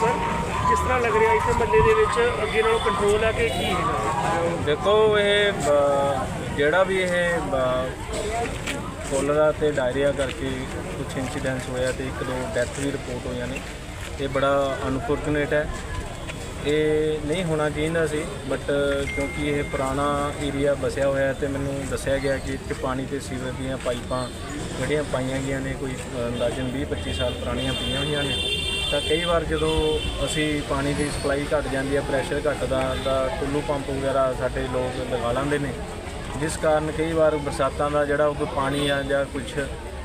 Sir, ਕਿਸ ਤਰ੍ਹਾਂ ਲੱਗ ਰਿਹਾ ਇੱਥੇ ਮੱਲੇ ਦੇ ਵਿੱਚ? ਅੱਗੇ ਨਾਲੋਂ ਕੰਟਰੋਲ ਆ ਕਿ ਕੀ ਹੈਗਾ? ਦੇਖੋ, ਇਹ ਬ- ਜਿਹੜਾ ਵੀ ਇਹ ਕੋਲਰਾ ਤੇ ਡਾਇਰੀਆ ਕਰਕੇ ਕੁਝ ਇਨਸੀਡੈਂਟਸ ਹੋਇਆ ਤੇ ਇੱਕ ਦੋ ਡੈਥ ਵੀ ਰਿਪੋਰਟ ਹੋਈਆਂ ਨੇ, ਇਹ ਬੜਾ ਅਨਫੋਰਚੂਨੇਟ ਹੈ। ਇਹ ਨਹੀਂ ਹੋਣਾ ਚਾਹੀਦਾ ਸੀ ਬਟ ਕਿਉਂਕਿ ਇਹ ਪੁਰਾਣਾ ਏਰੀਆ ਵਸਿਆ ਹੋਇਆ ਹੈ ਤੇ ਮੈਨੂੰ ਦੱਸਿਆ ਗਿਆ ਕਿ ਇੱਥੇ ਪਾਣੀ ਤੇ ਸੀਵਰ ਦੀਆਂ ਪਾਈਪਾਂ ਜਿਹੜੀਆਂ ਪਾਈਆਂ ਗਈਆਂ ਨੇ, ਕੋਈ ਅੰਦਾਜ਼ਨ 20 25 ਸਾਲ ਪੁਰਾਣੀਆਂ ਪਈਆਂ ਹੋਈਆਂ ਨੇ। ਤਾਂ ਕਈ ਵਾਰ ਜਦੋਂ ਅਸੀਂ ਪਾਣੀ ਦੀ ਸਪਲਾਈ ਘਟ ਜਾਂਦੀ ਹੈ ਪ੍ਰੈਸ਼ਰ ਘਟਦਾ ਤਾਂ ਟੁੱਲੂ ਪੰਪ ਵਗੈਰਾ ਸਾਡੇ ਲੋਕ ਲਗਾ ਲੈਂਦੇ ਨੇ। ਜਿਸ ਕਾਰਨ ਕਈ ਵਾਰ ਬਰਸਾਤਾਂ ਦਾ ਜਿਹੜਾ ਉਹ ਪਾਣੀ ਆ ਜਾਂ ਕੁਝ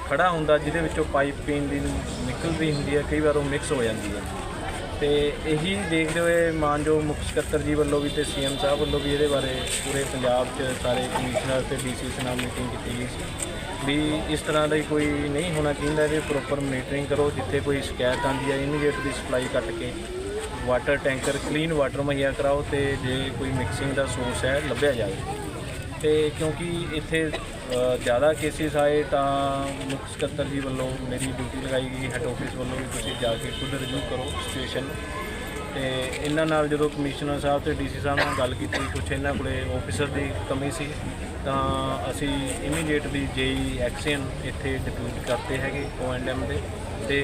ਖੜਾ ਹੁੰਦਾ, ਜਿਹਦੇ ਵਿੱਚੋਂ ਪਾਈਪ ਪੀਣ ਦੀ ਨਿਕਲਦੀ ਹੁੰਦੀ ਹੈ, ਕਈ ਵਾਰ ਉਹ ਮਿਕਸ ਹੋ ਜਾਂਦੀ ਹੈ। ਤੇ ਇਹੀ ਦੇਖਦੇ ਹੋਏ ਮਾਨਯੋਗ ਮੁੱਖ ਸਕੱਤਰ ਜੀ ਵੱਲੋਂ ਵੀ ਤੇ ਸੀਐਮ ਸਾਹਿਬ ਵੱਲੋਂ ਵੀ ਇਹਦੇ ਬਾਰੇ ਪੂਰੇ ਪੰਜਾਬ 'ਚ ਸਾਰੇ ਕਮਿਸ਼ਨਰ ਤੇ ਡੀਸੀ ਨਾਲ ਮੀਟਿੰਗ ਕੀਤੀ ਗਈ ਸੀ। ਵੀ ਇਸ ਤਰ੍ਹਾਂ ਦਾ ਕੋਈ ਨਹੀਂ ਹੋਣਾ ਚਾਹੀਦਾ, ਇਹਦੀ ਪ੍ਰੋਪਰ ਮੋਨੀਟਰਿੰਗ ਕਰੋ, ਜਿੱਥੇ ਕੋਈ ਸ਼ਿਕਾਇਤ ਆਉਂਦੀ ਹੈ ਇਮੀਡੀਏਟ ਦੀ ਸਪਲਾਈ ਕੱਟ ਕੇ ਵਾਟਰ ਟੈਂਕਰ ਕਲੀਨ ਵਾਟਰ ਮੁਹੱਈਆ ਕਰਾਓ ਤੇ ਜੇ ਕੋਈ ਮਿਕਸਿੰਗ ਦਾ ਸੋਰਸ ਹੈ, ਲੱਭਿਆ ਜਾਵੇ। ਤੇ ਕਿਉਂਕਿ ਇੱਥੇ ਜ਼ਿਆਦਾ ਕੇਸਿਸ ਆਏ ਤਾਂ ਮੁੱਖ ਸਕੱਤਰ ਜੀ ਵੱਲੋਂ ਮੇਰੀ ਡਿਊਟੀ ਲਗਾਈ ਗਈ ਹੈੱਡ ਆਫਿਸ ਵੱਲੋਂ ਵੀ ਤੁਸੀਂ ਜਾ ਕੇ ਖੁਦ ਰਿਵਿਊ ਕਰੋ ਸਿਚੁਏਸ਼ਨ ਤੇ ਇਹਨਾਂ ਨਾਲ ਜਦੋਂ ਕਮਿਸ਼ਨਰ ਸਾਹਿਬ ਤੇ ਡੀਸੀ ਸਾਹਿਬ ਨਾਲ ਗੱਲ ਕੀਤੀ, ਕੁਛ ਇਹਨਾਂ ਕੋਲੇ ਆਫੀਸਰ ਦੀ ਕਮੀ ਸੀ, ਤਾਂ ਅਸੀਂ ਇਮੀਡੀਏਟਲੀ ਜੇਈ ਐਕਸ਼ਨ ਇੱਥੇ ਡਿਪਿਊਟ ਕਰਤੇ ਹੈਗੇ ਓਐਂਡਐਮ ਦੇ। ਤੇ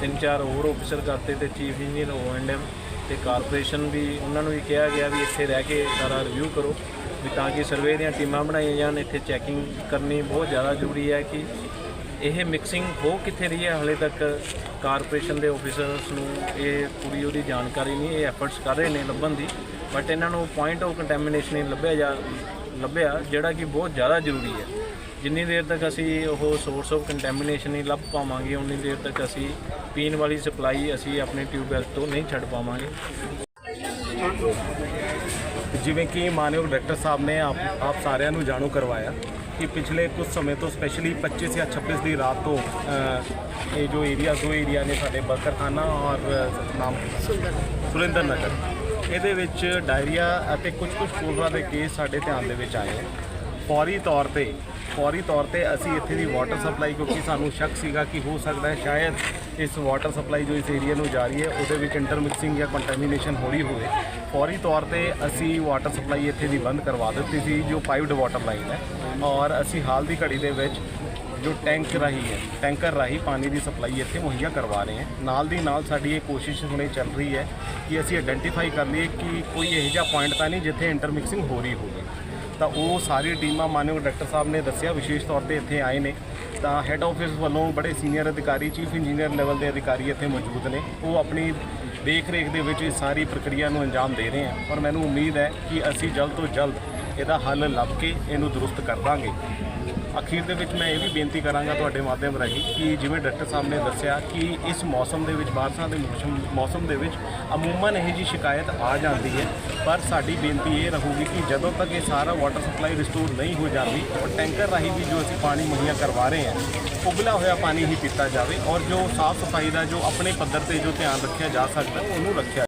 ਤਿੰਨ ਚਾਰ ਹੋਰ ਆਫੀਸਰ ਕਰਤੇ ਤੇ ਚੀਫ ਇੰਜੀਨੀਅਰ ਓਐਂਡਐਮ ਤੇ ਕਾਰਪੋਰੇਸ਼ਨ ਵੀ, ਉਹਨਾਂ ਨੂੰ ਵੀ ਕਿਹਾ ਗਿਆ ਵੀ ਇੱਥੇ ਰਹਿ ਕੇ ਸਾਰਾ ਰਿਵਿਊ ਕਰੋ। ਵੀ ਤਾਂ ਕਿ ਸਰਵੇ ਦੀਆਂ ਟੀਮਾਂ ਬਣਾਈਆਂ ਜਾਣ, ਇੱਥੇ ਚੈਕਿੰਗ ਕਰਨੀ ਬਹੁਤ ਜ਼ਿਆਦਾ ਜ਼ਰੂਰੀ ਹੈ ਕਿ ਇਹ ਮਿਕਸਿੰਗ ਹੋ ਕਿੱਥੇ ਰਹੀ ਹੈ? ਹਲੇ ਤੱਕ ਕਾਰਪੋਰੇਸ਼ਨ ਦੇ ਆਫੀਸਰਸ ਨੂੰ ਇਹ ਪੂਰੀ ਉਹਦੀ ਜਾਣਕਾਰੀ ਨਹੀਂ, ਇਹ ਐਫਰਟਸ ਕਰ ਰਹੇ ਨੇ ਲੱਭਣ ਦੀ ਬਟ ਇਹਨਾਂ ਨੂੰ ਪੁਆਇੰਟ ਆਫ ਕੰਟੈਮੀਨੇਸ਼ਨ ਹੀ ਲੱਭਿਆ ਜਾ, ਲੱਭਿਆ, ਜਿਹੜਾ ਕਿ ਬਹੁਤ ਜ਼ਿਆਦਾ ਜ਼ਰੂਰੀ ਹੈ। ਜਿੰਨੀ ਦੇਰ ਤੱਕ ਅਸੀਂ ਉਹ ਸੋਰਸ ਆਫ ਕੰਟੈਮੀਨੇਸ਼ਨ ਨਹੀਂ ਲੱਭ ਪਾਵਾਂਗੇ, ਉਨੀ ਦੇਰ ਤੱਕ ਅਸੀਂ ਪੀਣ ਵਾਲੀ ਸਪਲਾਈ ਅਸੀਂ ਆਪਣੇ ਟਿਊਬਵੈਲ ਤੋਂ ਨਹੀਂ ਛੱਡ ਪਾਵਾਂਗੇ। ਜਿਵੇਂ ਕਿ ਮਾਨਯੋਗ ਡਾਇਰੈਕਟਰ ਸਾਹਿਬ ਨੇ ਆਪ ਆਪ ਸਾਰਿਆਂ ਨੂੰ ਜਾਣੂ ਕਰਵਾਇਆ ਕਿ ਪਿਛਲੇ ਕੁਝ ਸਮੇਂ ਤੋਂ ਸਪੈਸ਼ਲੀ 25 ਜਾਂ 26 ਦੀ ਰਾਤ ਤੋਂ ਇਹ ਜੋ ਏਰੀਆ ਦੋ ਏਰੀਆ ਨੇ ਸਾਡੇ ਬਰਕਰਖਾਨਾ ਔਰ ਨਾਮ ਸੁਰਿੰਦਰ ਨਗਰ। ਇਹਦੇ ਵਿੱਚ ਡਾਇਰੀਆ ਅਤੇ ਕੁਝ ਕੁਝ ਕੋਲਰਾ ਦੇ ਕੇਸ ਸਾਡੇ ਧਿਆਨ ਦੇ ਵਿੱਚ ਆਏ। ਹੈ ਫੌਰੀ ਤੌਰ ਤੇ, ਫੌਰੀ ਤੌਰ ਤੇ ਅਸੀਂ ਇੱਥੇ ਦੀ ਵਾਟਰ ਸਪਲਾਈ ਕਿਉਂਕਿ ਸਾਨੂੰ ਸ਼ੱਕ ਸੀਗਾ ਕਿ ਹੋ ਸਕਦਾ ਹੈ ਸ਼ਾਇਦ ਇਸ ਵਾਟਰ ਸਪਲਾਈ ਜੋ ਇਸ ਏਰੀਆ ਨੂੰ ਜਾ ਰਹੀ ਹੈ, ਉਹਦੇ ਵਿੱਚ ਇੰਟਰਮਿਕਸਿੰਗ ਜਾਂ ਕੰਟੈਮੀਨੇਸ਼ਨ ਹੋ ਰਹੀ ਹੋਵੇ, ਫੌਰੀ ਤੌਰ ਤੇ ਅਸੀਂ ਵਾਟਰ ਸਪਲਾਈ ਇੱਥੇ ਦੀ ਬੰਦ ਕਰਵਾ ਦਿੱਤੀ ਸੀ, ਜੋ ਪਾਈਪਡ ਵਾਟਰ ਲਾਈਨ ਹੈ ਔਰ ਅਸੀਂ ਹਾਲ ਦੀ ਘੜੀ ਦੇ ਵਿੱਚ ਜੋ ਟੈਂਕ ਰਾਹੀਂ ਹੈ ਟੈਂਕਰ ਰਾਹੀਂ ਪਾਣੀ ਦੀ ਸਪਲਾਈ ਇੱਥੇ ਮੁਹੱਈਆ ਕਰਵਾ ਰਹੇ ਹਾਂ। ਨਾਲ ਦੀ ਨਾਲ ਸਾਡੀ ਇਹ ਕੋਸ਼ਿਸ਼ ਹੁਣੇ ਚੱਲ ਰਹੀ ਹੈ ਕਿ ਅਸੀਂ ਆਇਡੈਂਟੀਫਾਈ ਕਰ ਲਈਏ ਕਿ ਕੋਈ ਇਹੋ ਜਿਹਾ ਪੁਆਇੰਟ ਤਾਂ ਨਹੀਂ ਜਿੱਥੇ ਇੰਟਰਮਿਕਸਿੰਗ ਹੋ ਰਹੀ ਹੋਵੇ। ਤਾਂ ਉਹ ਸਾਰੀ ਟੀਮਾਂ ਮਾਨਯੋਗ ਡਾਕਟਰ ਸਾਹਿਬ ਨੇ ਦੱਸਿਆ, ਵਿਸ਼ੇਸ਼ ਤੌਰ ਤੇ ਇੱਥੇ ਆਏ ਨੇ। ਤਾਂ ਹੈੱਡ ਆਫਿਸ ਵੱਲੋਂ ਬੜੇ ਸੀਨੀਅਰ ਅਧਿਕਾਰੀ ਚੀਫ ਇੰਜੀਨੀਅਰ ਲੈਵਲ ਦੇ ਅਧਿਕਾਰੀ ਇੱਥੇ ਮੌਜੂਦ ਨੇ। ਉਹ ਆਪਣੀ ਦੇਖ ਰੇਖ ਦੇ ਵਿੱਚ ਇਸ ਸਾਰੀ ਪ੍ਰਕਿਰਿਆ ਨੂੰ ਅੰਜਾਮ ਦੇ ਰਹੇ ਹਨ। ਔਰ ਮੈਨੂੰ ਉਮੀਦ ਹੈ ਕਿ ਅਸੀਂ ਜਲਦ ਤੋਂ ਜਲਦ ਇਹਦਾ ਹੱਲ ਲੱਭ ਕੇ ਇਹਨੂੰ ਦਰੁਸਤ ਕਰ ਦਾਂਗੇ। ਅਖੀਰ ਦੇ ਵਿੱਚ ਮੈਂ ਇਹ ਵੀ ਬੇਨਤੀ ਕਰਾਂਗਾ ਤੁਹਾਡੇ ਮਾਧਿਅਮ ਰਾਹੀਂ ਕਿ ਜਿਵੇਂ ਡਾਕਟਰ ਸਾਹਿਬ ਨੇ ਦੱਸਿਆ ਕਿ ਇਸ ਮੌਸਮ ਦੇ ਵਿੱਚ, ਬਾਰਸ਼ਾਂ ਦੇ ਮੌਸਮ ਮੌਸਮ ਦੇ ਵਿੱਚ ਅਮੂਮਨ ਇਹ ਜੀ ਸ਼ਿਕਾਇਤ ਆ ਜਾਂਦੀ ਹੈ। ਪਰ ਸਾਡੀ ਬੇਨਤੀ ਇਹ ਰਹੂਗੀ ਕਿ ਜਦੋਂ ਤੱਕ ਇਹ ਸਾਰਾ ਵਾਟਰ ਸਪਲਾਈ ਰਿਸਟੋਰ ਨਹੀਂ ਹੋ ਜਾਂਦੀ ਔਰ ਟੈਂਕਰ ਰਾਹੀਂ ਵੀ ਜੋ ਅਸੀਂ ਪਾਣੀ ਮੁਹੱਈਆ ਕਰਵਾ ਰਹੇ ਹਾਂ, ਉਬਲਾ ਹੋਇਆ ਪਾਣੀ ਹੀ ਪੀਤਾ ਜਾਵੇ ਔਰ ਜੋ ਸਾਫ਼ ਸਫ਼ਾਈ ਦਾ ਜੋ ਆਪਣੇ ਪੱਧਰ ਤੇ ਜੋ ਧਿਆਨ ਰੱਖਿਆ ਜਾ ਸਕਦਾ, ਉਹਨੂੰ ਰੱਖਿਆ